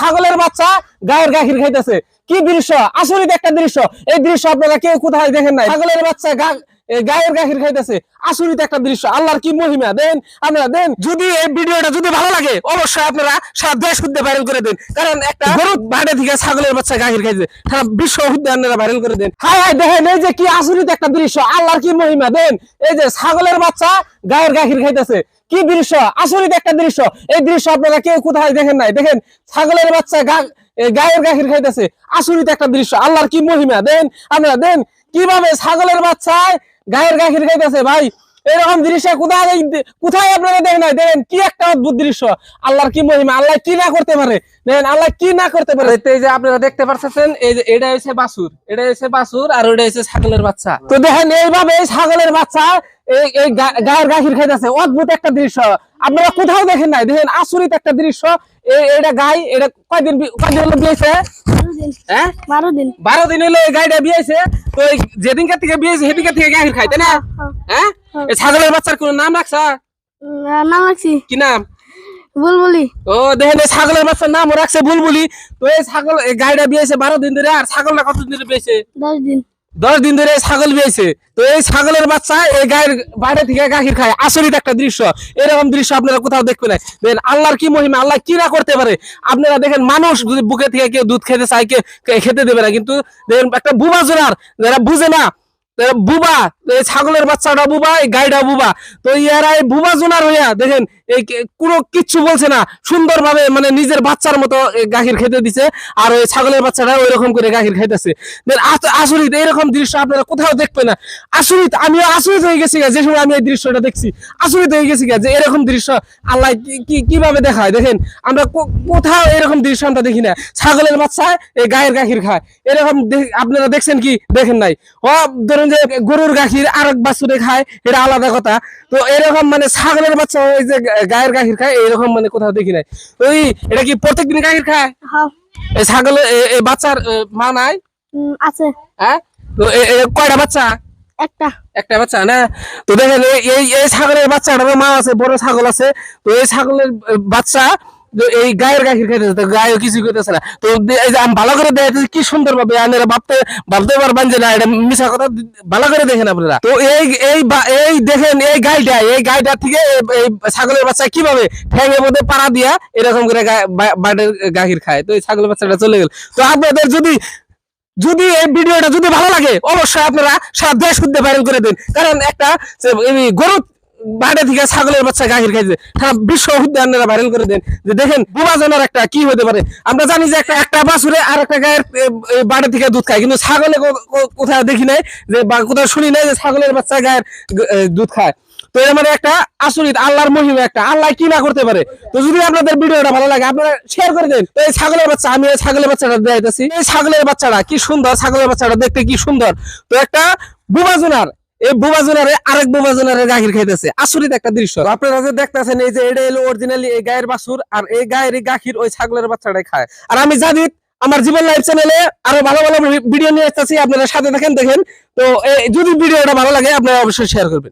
ছাগলের বাচ্চা গায়ের গাখির খাইতেছে। কি দৃশ্য? আসলে একটা দৃশ্য। এই দৃশ্য আপনারা কেউ কোথায় দেখেন নাই? ছাগলের বাচ্চা গায়ের গাখির খাইতেছে। আসলে একটা দৃশ্য। আল্লাহর কি মহিমা? দেন আপনারা দেন। যদি এই ভিডিওটা যদি ভালো লাগে অবশ্যই আপনারা সারা দেশ হুদ্দে ভাইরাল করে দেন। কারণ একটা গরু বাইরে থেকে ছাগলের বাচ্চা গাখির খাইছে সারা বিশ্ব হুদ্দে আপনারা ভাইরাল করে দেন। হাই হাই দেখেন এই যে কি আসলে একটা দৃশ্য। আল্লাহর কি মহিমা? দেন এই যে ছাগলের বাচ্চা গায়ের গাখির খাইতেছে। কি দৃশ্য? আসলে একটা দৃশ্য। এই দৃশ্য আপনারা কেউ কোথায় দেখেন নাই? দেখেন, ছাগলের বাচ্চা গায়ের গাখির খাইতেছে। আসলে একটা দৃশ্য। আল্লাহর কি মহিমা? দেন, আপনারা দেন, কীভাবে ছাগলের বাচ্চায় গায়ের গাখির খাইতেছে? ভাই এরকম দৃশ্য কোথায় কোথায় আপনারা দেখেন নাই দেখেন কি একটা অদ্ভুত দৃশ্য। আল্লাহর কি মহিমা আল্লাহ কি না করতে পারে? দেখেন আল্লাহ কি না করতে পারে? এই যে আপনারা দেখতে পাচ্ছেন এই যে এটা হচ্ছে বাসুর এটা হচ্ছে বাসুর আর ওটা হচ্ছে ছাগলের বাচ্চা। তো দেখেন এইভাবে এই ছাগলের বাচ্চা এই এই গায়ের গাখির খাইতেছে। অদ্ভুত একটা দৃশ্য। আপনারা কোথাও দেখেন নাই? দেখেন আচরিত একটা দৃশ্য। এই এটা গাই এটা কয়দিন বি- কয়দিন হলো বিয়েছে? হ্যাঁ? বারো দিন। বারো দিন হলো এই গাইটা বিয়েছে। তো এই যেদিনকার থেকে বিয়েছে সেদিনকার থেকে গাখির খাই তাই না? হ্যাঁ? এই ছাগলের বাচ্চার কোনো নাম রাখছা? নাম রাখছি। কি নাম? বুলবুলি। ও দেখেন এই ছাগলের বাচ্চার নাম রাখছে বুলবুলি। তো এই ছাগল এই গাইটা বিয়েছে বারো দিন ধরে আর ছাগলটা কত দিন ধরে বিয়েছে? দশ দিন। দশ দিন ধরে ছাগল বিয়েছে। তো এই ছাগলের বাচ্চা এই গায়ের বাইরে থেকে গাখির খায়। আসরিত একটা দৃশ্য। এরকম দৃশ্য আপনারা কোথাও দেখবেন না। দেখেন আল্লাহর কি মহিমা আল্লাহ কি না করতে পারে? আপনারা দেখেন মানুষ যদি বুকে থেকে কেউ দুধ খেতে চায় কে খেতে দেবে না। কিন্তু দেখেন একটা বুবা জোনার যারা বুঝে না বুবা ছাগলের বাচ্চাটা বুবা এই গাইটা বুবা। তো ইয়ারাই বুবা জোনার হইয়া দেখেন কোনো কিচ্ছু বলছে না। সুন্দরভাবে মানে নিজের বাচ্চার মতো গাখীর খেতে দিছে, আর ওই ছাগলের বাচ্চাটা ওই রকম করে গাখীর খাইতেছে। আসরিত এইরকম দৃশ্য আপনারা কোথাও দেখবে না। আসরিত আমিও আসরিত হয়ে গেছি যে সময় আমি এই দৃশ্যটা দেখছি। আসরিত হয়ে গেছি যে এরকম দৃশ্য আল্লাহ কি- কীভাবে দেখায়? দেখেন, আমরা কোথাও এরকম দৃশ্য আমরা দেখি না। ছাগলের বাচ্চা এই গায়ের গাখির খায়। এরকম আপনারা দেখছেন কি? দেখেন নাই। ও, ধরুন যে গরুর গাখির আর এক বাছুরে খায়, এটা আলাদা কথা। তো এরকম মানে ছাগলের বাচ্চা ওই যে গায়ের গাখির খায় এরকম মানে কোথাও দেখি নাই। ওই এটা কি প্রত্যেকদিন গাখির খায়? ছাগল এই ছাগলের বাচ্চার মা নাই? আছে। হ্যাঁ? তো কয়টা বাচ্চা? একটা। একটা বাচ্চা না? তো দেখেন এই- এই ছাগলের বাচ্চা মা আছে বড় ছাগল আছে। তো এই ছাগলের বাচ্চা এই গায়ের গাখির খাইতেছে গায়ে কিছু করতেছে না। তো এই যে আমি ভালো করে দেখে কি সুন্দর ভাবে আপনারা ভাবতে ভাবতে পারবেন যে না, এটা মিশা কথা ভালো করে দেখেন আপনারা। তো এই এই এই দেখেন, এই গাইটা এই গাইটা থেকে এই- ছাগলের বাচ্চা কীভাবে ঠ্যাঙের মধ্যে পাড়া দিয়া এরকম করে বাটের গাখির খায়। তো এই ছাগলের বাচ্চাটা চলে গেল। তো আপনাদের যদি যদি এই ভিডিওটা যদি ভালো লাগে, অবশ্যই আপনারা সারা দেশ শুদ্ধে ভাইরাল করে দিন। কারণ একটা যে এই গরু বাইরে থেকে ছাগলের বাচ্চা গাখির খাইছে। সারা বিশ্ব আপনারা ভাইরাল করে দেন। যে দেখেন বুবাজনের একটা কি হতে পারে? আমরা জানি যে একটা একটা বাছুরে আর একটা গায়ের বাইরে থেকে দুধ খায়। কিন্তু ছাগলে কোথাও দেখি নাই? যে বা কোথাও শুনি নাই যে ছাগলের বাচ্চা গায়ের দুধ খায়। তো এর মানে একটা আসরিত আল্লাহর মহিমা একটা। আল্লাহ কি না করতে পারে? তো যদি আপনাদের ভিডিওটা ভালো লাগে, আপনারা শেয়ার করে দেন। তো এই ছাগলের বাচ্চা, আমি এই ছাগলের বাচ্চাটা দেখাইতেছি। এই ছাগলের বাচ্চাটা কি সুন্দর? ছাগলের বাচ্চাটা দেখতে কি সুন্দর? তো একটা বুবাজুনার এই বুবাজুনারে আরেক বুবাজুনারের গাখির খাইতেছে। আসরিত একটা দৃশ্য। আপনারা যে দেখতেছেন এই যে এটা হলো অরিজিনালি এই গায়ের বাছুর আর এই গায়ের গাখির ওই ছাগলের বাচ্চাটাই খায়। আর আমি জানি আমার জীবন লাইভ চ্যানেলে আরও ভালো ভালো ভিডিও নিয়ে আসতেছি আপনারা সাথে দেখেন দেখেন। তো এই যদি ভিডিওটা ভালো লাগে আপনারা অবশ্যই শেয়ার করবেন।